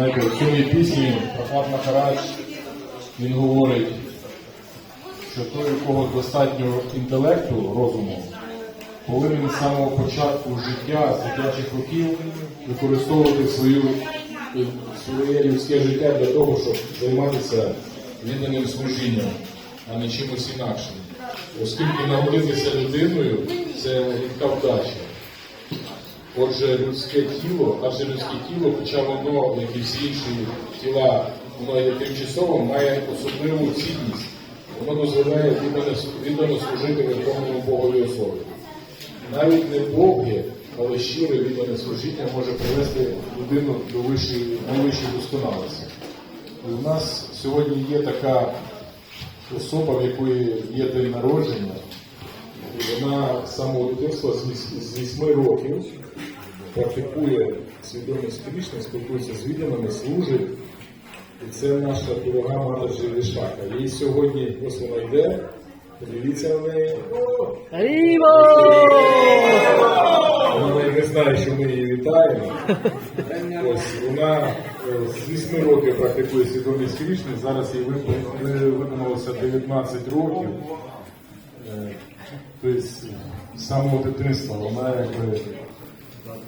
Знаєте, в цьому пісні Прохлад Махарадж, він говорить, що той, у кого достатньо інтелекту, розуму, повинен з самого початку життя, з дитячих років, використовувати свою, своє людське життя для того, щоб займатися відданим служінням, а не чимось інакшим. Оскільки народитися людиною це рідка вдача. Отже, людське тіло, наше людське тіло, хоча воно, як і всі інші тіла, воно є тимчасовим, має особливу цінність. Воно дозволяє віддано, служити Верховному Богові особи. Навіть не Боги, але щире віддане служіння може привести людину до вищої, до вищої досконалості. У нас сьогодні є така особа, в якої є день народження, і вона з самого дитинства з віс- з 8 років практикує свідомість Крішни, спілкується з відданими, служить. І це наша дорога мата Дживішака. Їй сьогодні ось вона йде, подивіться на неї. Вона не знає, що ми її вітаємо. Ось вона е, з 8 років практикує свідомість Крішни, зараз їй вип- ви- виповнилося 19 років. Е, Тобто з самого дитинства вона якби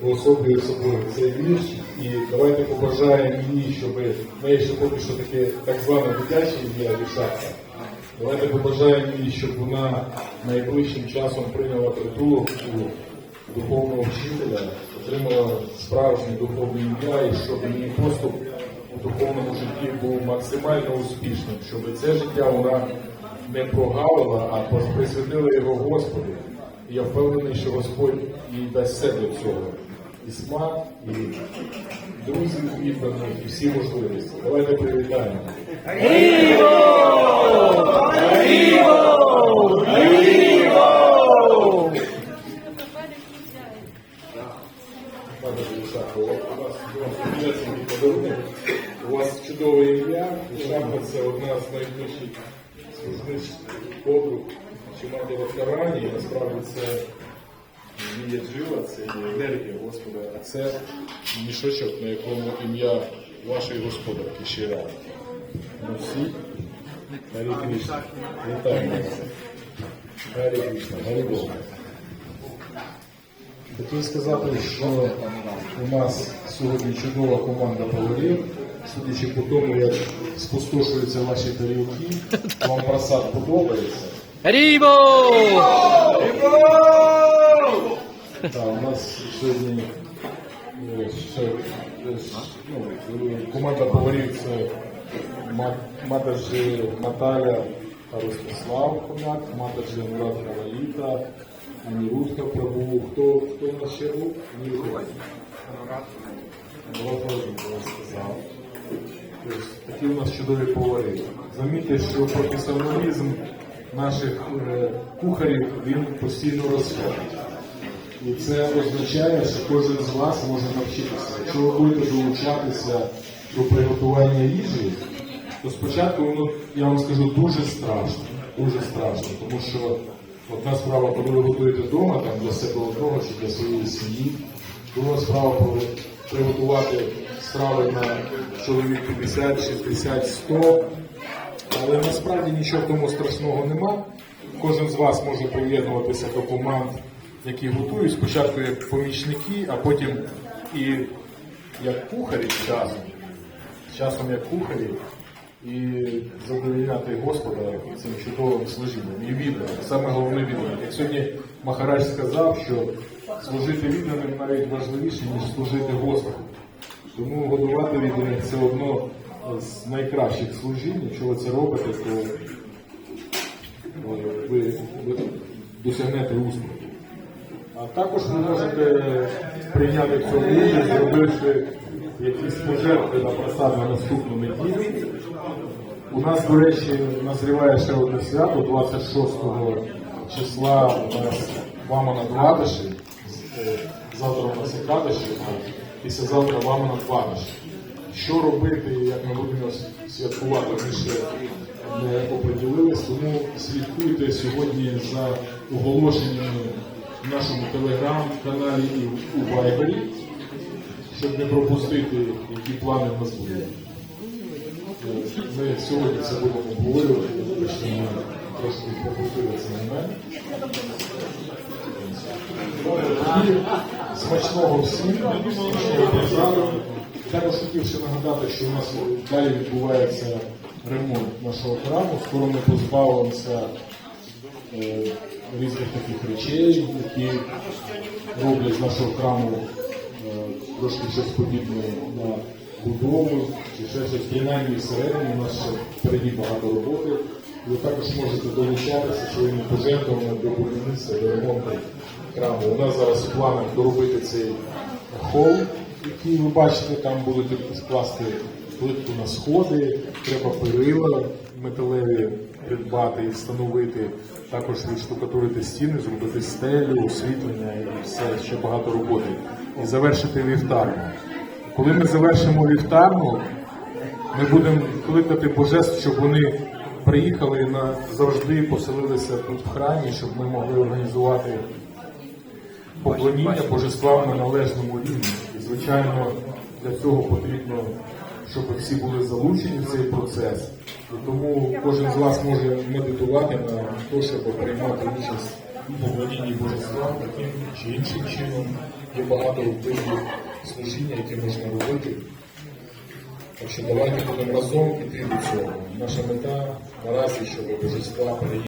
уособлює собою цей вірш. І давайте побажаємо їй, щоб неї ще поки що таке так зване дитяче ім'я Вішака. Давайте побажаємо їй, щоб вона найближчим часом прийняла притулок у духовного вчителя, отримала справжнє духовне ім'я, і щоб її поступ у духовному житті був максимально успішним, щоб це життя вона не прогавила, а присвятила його Господу. І я впевнений, що Господь їй дасть для цього. І смак, і друзів відданих, і всі можливості. Давайте привітаємо. У вас чудове ім'я, Вішака це одна з найближчих служних подруг Чимати в Афгані, насправді це Вія Джила, це є енергія Господа, а це мішочок, на якому ім'я вашої господарки раз. Ну всі. Гарі Кришна. Вітаємо вас. Гарі Кришна, Гарі Бога. Хотів сказати, що у нас сьогодні чудова команда поварів. Судячи по тому, як спустошуються ваші тарілки, вам просад подобається. Ріво! Так, у нас сьогодні е, е, ну, е, команда поварів це Ма- Матаджі Наталя та Ростислав Хомяк, Матаджі Мурат Каваліта, Анірутка Прабу. Хто, у нас ще був? Анірутка. Мурат Каваліта, сказав. Тобто, Такі у нас чудові повари. Замітьте, що професіоналізм наших е, кухарів він постійно росте. І це означає, що кожен з вас може навчитися. Якщо ви будете долучатися до приготування їжі, то спочатку воно, я вам скажу, дуже страшно. Дуже страшно, тому що одна справа, коли ви готуєте вдома там, для себе одного чи для своєї сім'ї, друга справа приготувати страви на чоловік 50, 60, 100. Але насправді нічого в тому страшного нема. Кожен з вас може приєднуватися до команд, які готують спочатку як помічники, а потім і як кухарі часом, часом як кухарі, і задовольняти Господа цим чудовим служінням. І відданим. Саме головне відданим. Як сьогодні Махарадж сказав, що служити відданим навіть важливіше, ніж служити Господу. Тому годувати відданих це одно з найкращих служінь. Якщо ви це робите, то е, ви, ви досягнете успіху. А також ви можете прийняти в цьому участь, зробивши якісь пожертви на просад на наступну неділю. У нас, до речі, назріває ще одне свято 26 числа у нас мама на Двадиші. Е, Завтра у нас Екадиші, а післязавтра мама на Двадиші. Що робити, як ми будемо святкувати, ми ще не оприділились, тому слідкуйте сьогодні за оголошеннями в нашому телеграм-каналі і у Вайбері, щоб не пропустити які плани в нас будуть. Ми сьогодні це будемо обговорювати, що ми трошки пропустили цей момент. І смачного всім, смачного базару. Також хотів ще нагадати, що у нас далі відбувається ремонт нашого храму. Скоро ми позбавимося е, різних таких речей, які роблять з нашого храму е, трошки щось подібне на будову, чи ще щось принаймні всередині у нас ще впереді багато роботи. Ви також можете долучатися своїми пожертвами до будівництва, до ремонту храму. У нас зараз в планах доробити цей хол, який ви бачите, там будете скласти плитку на сходи, треба перила металеві придбати і встановити, також відштукатурити стіни, зробити стелю, освітлення і все, ще багато роботи. І завершити вівтарну. Коли ми завершимо вівтарну, ми будемо кликати божеств, щоб вони приїхали і назавжди поселилися тут в храмі, щоб ми могли організувати поклоніння божествам на належному рівні. Звичайно, для цього потрібно, щоб всі були залучені в цей процес. І тому кожен з вас може медитувати на те, щоб приймати участь у поклонінні божествам таким чи іншим чином. Є багато видів служіння, які можна робити. Так що давайте будемо разом іти до цього. Наша мета наразі, щоб божества переїхали.